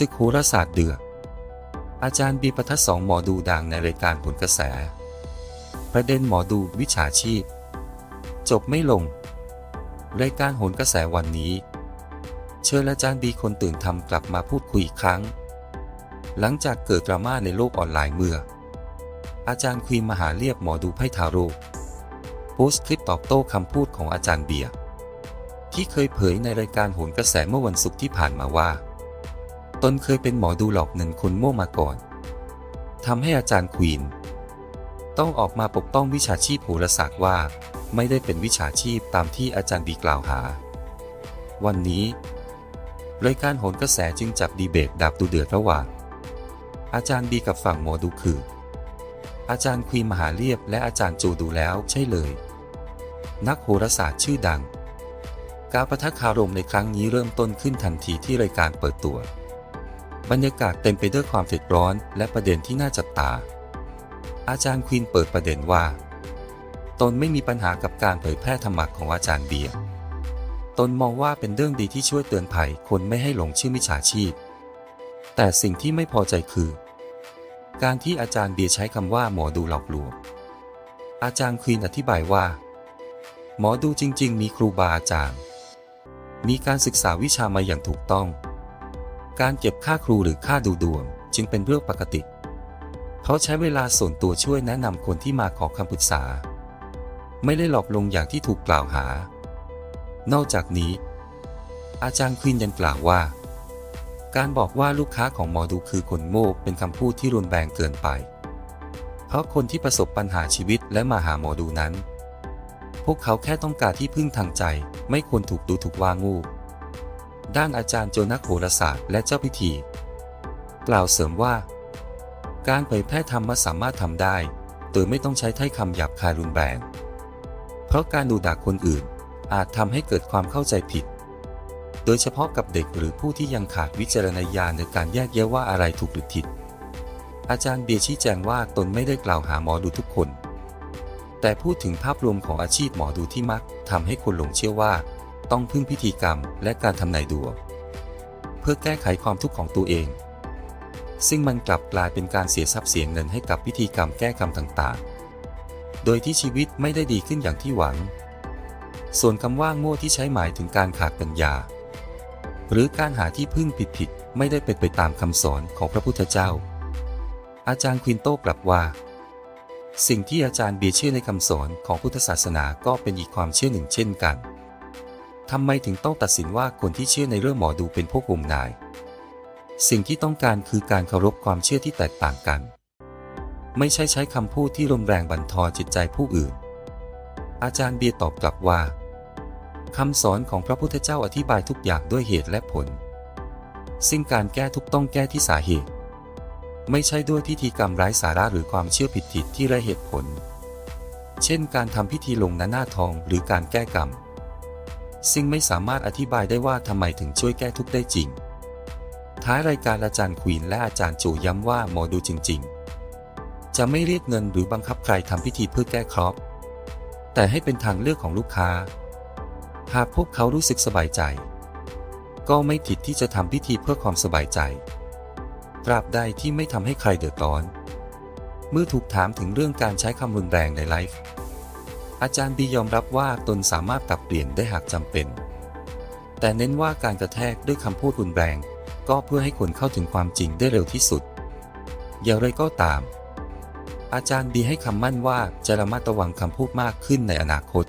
ศึกโหราศาสตร์เดือดอาจารย์บีประทัดสองหมอดูดังในรายการผลกระแส ประเด็นหมอดูวิชาชีพ จบไม่ลง รายการโหนกระแสวันนี้ เชิญอาจารย์บีคนตื่นทำกลับมาพูดคุยอีกครั้ง หลังจากเกิดดราม่าในโลกออนไลน์เมื่อ อาจารย์ควีมหาเรียบหมอดูไพ่ทาโร่โพสต์คลิปตอบโต้คำพูดของอาจารย์เบียร์ที่เคยเผยในรายการโหนกระแสเมื่อวันศุกร์ที่ผ่านมาว่า ตนเคยเป็นหมอดูหลอกเงินคนโม่มาก่อน ทำให้อาจารย์ควีน ต้องออกมาปกป้องวิชาชีพโหราศาสตร์ว่า ไม่ได้เป็นวิชาชีพตามที่อาจารย์บีกล่าวหา วันนี้ รายการโหนกระแสจึงจับดีเบตดับดูเดือดระหว่าง อาจารย์บีกับฝั่งหมอดูคือ อาจารย์ควีนมหาเรียบและอาจารย์จูดูแล้วใช่เลย นักโหราศาสตร์ชื่อดังการประทะคารมในครั้งนี้เริ่มต้นขึ้นทันทีที่รายการเปิดตัว บรรยากาศเต็มไปด้วยความเผ็ดร้อนและประเด็นที่น่าจับตา อาจารย์ควีนเปิดประเด็นว่า ตนไม่มีปัญหากับการเผยแพร่ธรรมะของอาจารย์เบียร์ ตนมองว่าเป็นเรื่องดีที่ช่วยเตือนภัยคนไม่ให้หลงเชื่อมิจฉาชีพ แต่สิ่งที่ไม่พอใจคือ การที่อาจารย์เบียร์ใช้คำว่าหมอดูหลอกลวง อาจารย์ควีนอธิบายว่า หมอดูจริง ๆ มีครูบาอาจารย์ มีการศึกษาวิชามาอย่างถูกต้อง การเก็บค่าครูหรือค่าดูดวง จึงเป็นเรื่องปกติ เขาใช้เวลาส่วนตัวช่วยแนะนำคนที่มาขอคำปรึกษา ไม่ได้หลอกลวงอย่างที่ถูกกล่าวหา นอกจากนี้ อาจารย์ควินยังกล่าวว่า การบอกว่าลูกค้าของหมอดูคือคนโง่เป็นคำพูดที่รุนแรงเกินไป เพราะคนที่ประสบปัญหาชีวิตและมาหาหมอดูนั้น พวกเขาแค่ต้องการที่พึ่งทางใจ ไม่ควรถูกดูถูกว่างู ด้านอาจารย์โจนักโหราศาสตร์และเจ้าพิธี กล่าวเสริมว่า การเผยแพร่ธรรมะสามารถทำได้ โดยไม่ต้องใช้ถ้อยคำหยาบคายรุนแรง เพราะการดูด่าคนอื่นอาจทำให้เกิดความเข้าใจผิด โดยเฉพาะกับเด็กหรือผู้ที่ยังขาดวิจารณญาณในการแยกแยะว่าอะไรถูกหรือผิด อาจารย์เบียชี้แจงว่าตนไม่ได้กล่าวหาหมอดูทุกคน แต่พูดถึงภาพรวมของอาชีพหมอดูที่มักทำให้คนหลงเชื่อว่า ต้องพึ่งพิธีกรรมและการทำนายดวง เพื่อแก้ไขความทุกข์ของตัวเอง ซึ่งมันกลับกลายเป็นการเสียทรัพย์เสียเงินให้กับพิธีกรรมแก้กรรมต่างๆ โดยที่ชีวิตไม่ได้ดีขึ้นอย่างที่หวัง ส่วนคำว่าโง่ที่ใช้หมายถึงการขาดปัญญา หรือการหาที่พึ่งผิดๆไม่ได้เป็นไปตามคำสอนของพระพุทธเจ้า อาจารย์ควินโตกลับว่าสิ่งที่อาจารย์เบียเชื่อในคำสอนของพุทธศาสนาก็เป็นอีกความเชื่อหนึ่งเช่นกัน ทำไมถึงต้องตัดสินว่าคนที่เชื่อในเรื่องหมอดูเป็นพวกงมงาย สิ่งที่ต้องการคือการเคารพความเชื่อที่แตกต่างกัน ไม่ใช่ใช้คำพูดที่รุนแรงบั่นทอนจิตใจผู้อื่น อาจารย์เบียร์ตอบกลับว่าคำสอนของพระพุทธเจ้าอธิบายทุกอย่างด้วยเหตุและผล ซึ่งการแก้ทุกต้องแก้ที่สาเหตุ ไม่ใช่ด้วยพิธีกรรมไร้สาระหรือความเชื่อผิดๆที่ไร้เหตุผล เช่น การทำพิธีลงหน้าหน้าทองหรือการแก้กรรม ซึ่งไม่สามารถอธิบายได้ว่าทำไมถึงช่วยแก้ทุกข์ได้จริง ท้ายรายการอาจารย์ควีนและอาจารย์โจย้ำว่าหมอดูจริง ๆ จะไม่เรียกเงินหรือบังคับใครทำพิธีเพื่อแก้เคราะห์แต่ให้เป็นทางเลือกของลูกค้า หากพวกเขารู้สึกสบายใจ ก็ไม่ผิดที่จะทำพิธีเพื่อความสบายใจ ตราบใดที่ไม่ทำให้ใครเดือดร้อน เมื่อถูกถามถึงเรื่องการใช้คำรุนแรงในไลฟ์ อาจารย์บียอมรับว่าตนสามารถปรับเปลี่ยนได้หากจำเป็น แต่เน้นว่าการกระแทกด้วยคำพูดรุนแรง ก็เพื่อให้คนเข้าถึงความจริงได้เร็วที่สุด อย่างไรก็ตาม อาจารย์บีให้คำมั่นว่าจะระมัดระวังคำพูดมากขึ้นในอนาคต